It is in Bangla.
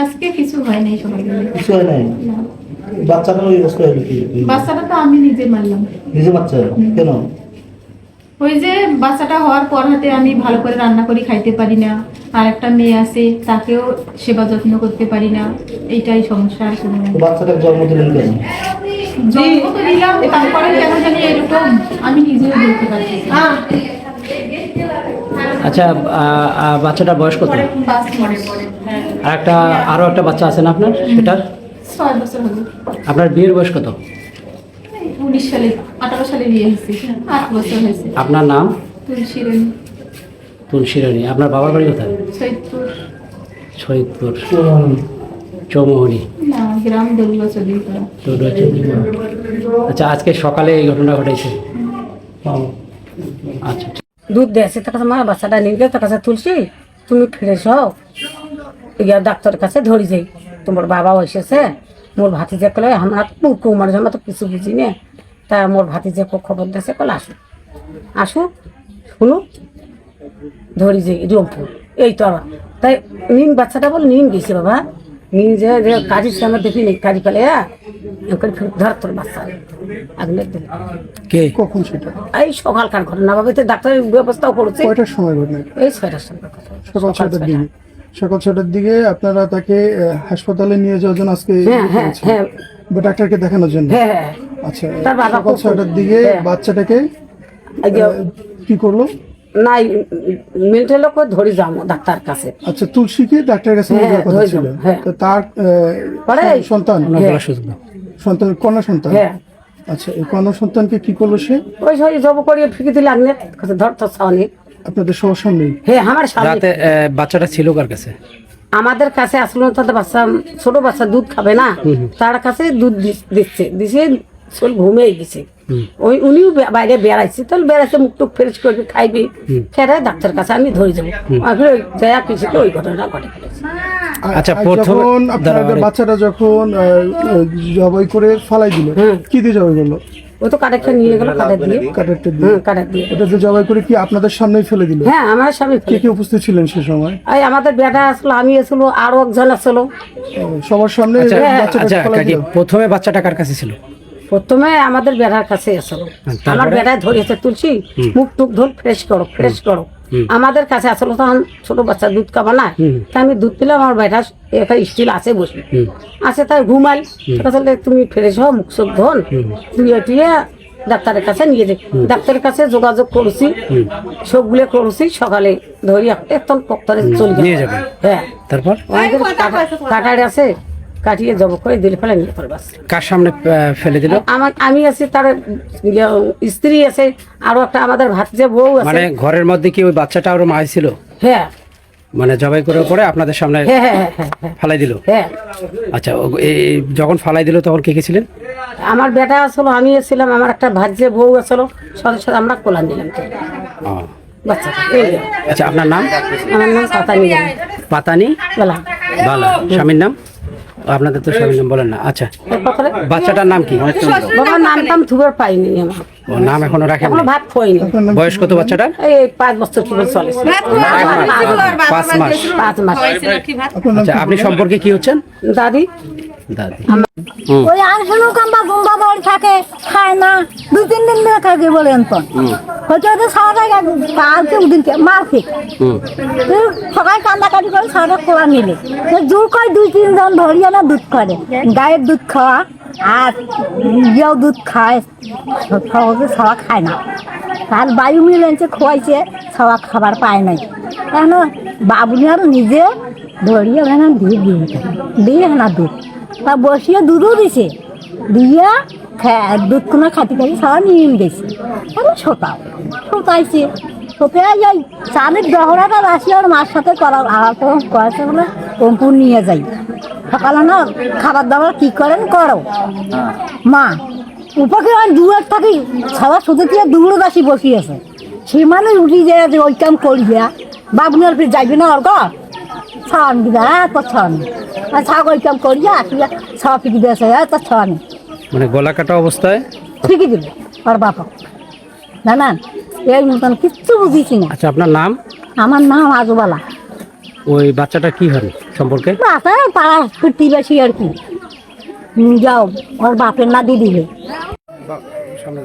আজকে কিছু হয় নাই সকালবেলা কিছু হয় নাই? না। বাচ্চাটার ওই অবস্থা হলো কি বাচ্চাটা তো আমি নিজে মারলাম। নিজে বাচ্চা কেন? ওই যে বাচ্চাটা হওয়ার পর হাতে আমি ভালো করে রান্না করে খাইতে পারি না। আর একটা মেয়ে আছে তাকেও সেবা যত্ন করতে পারি না। এইটাই সমস্যা আর কোনো না। জন্ম দিলেন কেন? জন্ম তো দিলাম তারপরে কেন জানি এরকম আমি নিজেও বলতে পারছি। আচ্ছা বাচ্চাটার বয়স কত? আর একটা আরও একটা বাচ্চা আছে না আপনার? সেটার আপনার বিয়ের বয়স কত? সালে সালে বিয়ে বছর হয়েছে। আপনার নাম? তুলসী রানী। তুলসী রানী। আপনার বাবার বাড়ি কোথায়? সৈয়দপুর। চৌমোহনী। গ্রাম চৌধুরী। আচ্ছা আজকে সকালে এই ঘটনা ঘটেছে। আচ্ছা। দুধ দিয়েছে তার কাছে মা বাচ্চাটা নিয়ে গেলে তার কাছে তুলসী, তুমি ফিরেছ ইয়া ডাক্তারের কাছে ধরি যাই। তোমার বাবা এসেছে, মোর ভাতিজা কলে আমরা পুকু মানে তো কিছু বুঝি নে। তা মোর ভাতি ভাতিজা খবর দিয়েছে কলে আসো আসো, শুনো, ধরি যাই, রংপুর। এই তো তাই নিন, বাচ্চাটা বল, নিন গেছে বাবা। নিন যে যে কাজের সামনে দেখি নি কাজী পেলে এরকম ধর তোর বাচ্চা। আগলে দিল কে? কখন সেটা? এই সকালকার ঘটনা বাবা তো ডাক্তারের ব্যবস্থাও করেছে। কয়টার সময় ঘটনা এই ছয়টার সময় সকাল ছটার দিকে। সকাল ছটার দিকে আপনারা তাকে হাসপাতালে নিয়ে যাওয়ার জন্য আজকে হ্যাঁ হ্যাঁ হ্যাঁ। বা ডাক্তারকে দেখানোর জন্য? হ্যাঁ হ্যাঁ। আচ্ছা তার বাবা সকাল ছটার দিকে হ্যাঁ। বাচ্চাটাকে কি করল? নাই মেন্টাল লোক ধরে যাও ডাক্তার কাছে। আচ্ছা তুলসীকে ডাক্তারের কাছে নিয়ে হ্যাঁ, যাওয়ার কথা ছিল। হ্যাঁ। তো তার পরে সন্তান? আপনার হ্যাঁ। সন্তান কন্যা সন্তান? হ্যাঁ। আচ্ছা এই কন্যা সন্তানকে কি করল সে? ওই সব জব করিয়ে ফিকে দিলে আগে কাছে ধর তো সামনে। আপনাদের সবার সামনেই হ্যাঁ আমার সামনে। রাতে বাচ্চাটা ছিল কার কাছে? আমাদের কাছে আসলো তাদের বাচ্চা ছোট বাচ্চা দুধ খাবে না? তার কাছে দুধ দি- দিচ্ছে। দিছে চল ঘুমিয়ে গেছে ওই উনিও বাইরে বেড়াইছে তাহলে বেড়াইছে মুখ টুক ফ্রেশ করে খাইবি। খেয়ে ডাক্তার কাছে আমি ধরে যাব। ওই জয়া কিছু ওই ঘটনাটা ঘটে ফেলেছে আচ্ছা, প্রথমে- আপনাদের বাচ্চাটা যখন জবাই করে ফালাই দিল কি দিয়ে জবাই করল? ওই তো কাটা খেয়ে নিয়ে গেল কাটা দিয়ে। কাটারটা দিয়ে। হুম কাটা দিয়ে। এটা যে জবাই করে কি আপনাদের সামনেই ফেলে দিল? হ্যাঁ আমার স্বামী কে কে উপস্থিত ছিলেন সে সময়? এই আমাদের বেটা আসলো আমি আসলো আরও একজন আসলো। ও, সবার সামনে আচ্ছা বাচ্চাটাকে আচ্ছা ফেলাই কাকি দিল। প্রথমে বাচ্চাটা কার কাছে ছিল? প্রথমে আমাদের বেড়ার কাছে আসলো আমার বেড়ায় ধরেছে তুলসী মুখ টুক ধর ফ্রেশ করো ফ্রেশ করো। আমাদের কাছে আসলো তখন ছোট বাচ্চা দুধ খাবা না তা আমি দুধ পেলাম আমার বেটা এখানে স্টিল আছে বসে। আছে তাই ঘুমাই। আসলে তুমি ফ্রেশ হও মুখ চোখ ধন। তুই এটিয়ে ডাক্তারের কাছে নিয়ে যাই। ডাক্তারের কাছে যোগাযোগ করছি। সবগুলো করছি সকালে ধরি একদম পক্তরে চলে যাবে। হ্যাঁ। তারপর? কাটার আছে। কাটিয়ে জব করে দিলে ফেলে নিয়ে পড়ে বাস। কার সামনে ফেলে দিল? আমার আমি আছি তার ইয়ে, স্ত্রী আছে আরও একটা আমাদের ভাত যে বউ আছে। মানে ঘরের মধ্যে কি ওই বাচ্চাটা আরও মায় ছিল? হ্যাঁ। মানে জবাই করে পরে আপনাদের সামনে হ্যাঁ হ্যাঁ হ্যাঁ, হ্যাঁ হ্যাঁ। ফালাই দিল? হ্যাঁ। আচ্ছা এই যখন ফালাই দিল তখন কে কে ছিলেন? আমার বেটা আসলো আমি ছিলাম আমার একটা ভাত যে বউ আসলো সাথে সাথে আমরা কোলা নিলাম আচ্ছা আপনার নাম? আমার নাম পাতানি। পাতানি? বলা। বালা। স্বামীর নাম? আপনাদের তো স্বামীর নাম বলেন না। আচ্ছা। বাচ্চাটার নাম কি? বাবা নাম টাম থুবার পাইনি আমার। ও নাম এখনও রাখেন? এখনও ভাত খোয়নি। বয়স কত বাচ্চাটার এই পাঁচ বছর কি চলে। পাঁচ মাস। পাঁচ মাস। আচ্ছা আপনি সম্পর্কে কি হচ্ছেন? দাদি। দাদি। ওই আনসানো কাম্বা গুম্বা বাড়ি থাকে খায় না। দুই তিন দিন ধরে থাকে বলেন তো হয়তো হয়তো সারা কালকে উদিনকে মারছে সকাল কান্দাকাটি করে সারা কোলা নিলে জোর করে দুই তিনজন ধরিয়ে না দুধ করে। গায়ের দুধ খাওয়া আর ইয়েও দুধ খায়। সহজে খাওয়া খায় না। তার বায়ু মিলেছে খোয়াইছে খাওয়া খাবার পায় নাই। কেন বাবুনি আর নিজে ধরিয়ে ওখানে দিয়ে দিয়ে দিয়ে না দুধ। তা বসিয়ে দুধও দিছে। দিয়ে খা- দুধ কোনো খাতি খাতি সব নিয়ে গেছে তাহলে সোতাও সোতাইছে সোতে যাই চাঁদের দহরাটা আসলে ওর মার সাথে করা আলাপ করেছে বলে কম্পুর নিয়ে যাই। সকালে না খাবার দাবার কি করেন করো। মা উপকে আর দূরের থাকি সবার শুধু কি দূরে বাসি বসিয়েছে। সে মানে উঠি যায় যে ওই কাম করি যা বাবুনের ফির যাইবি না ওর ঘর ছান দিবে আর ছাগল কাম করি আসিয়া ছা ফিকি দিয়েছে এত ছান মানে গলা কাটা অবস্থায়? ফিকি দিল ওর বাবা না না এই মতন কিচ্ছু বুঝিছি না। আচ্ছা আপনার নাম? আমার নাম আজবালা। ওই বাচ্চাটা কি হন সম্পর্কে? বাসা পাড়া প্রতিবেশী আর কি। যাও ওর বাপের না দিয়ে দিলে সামনে।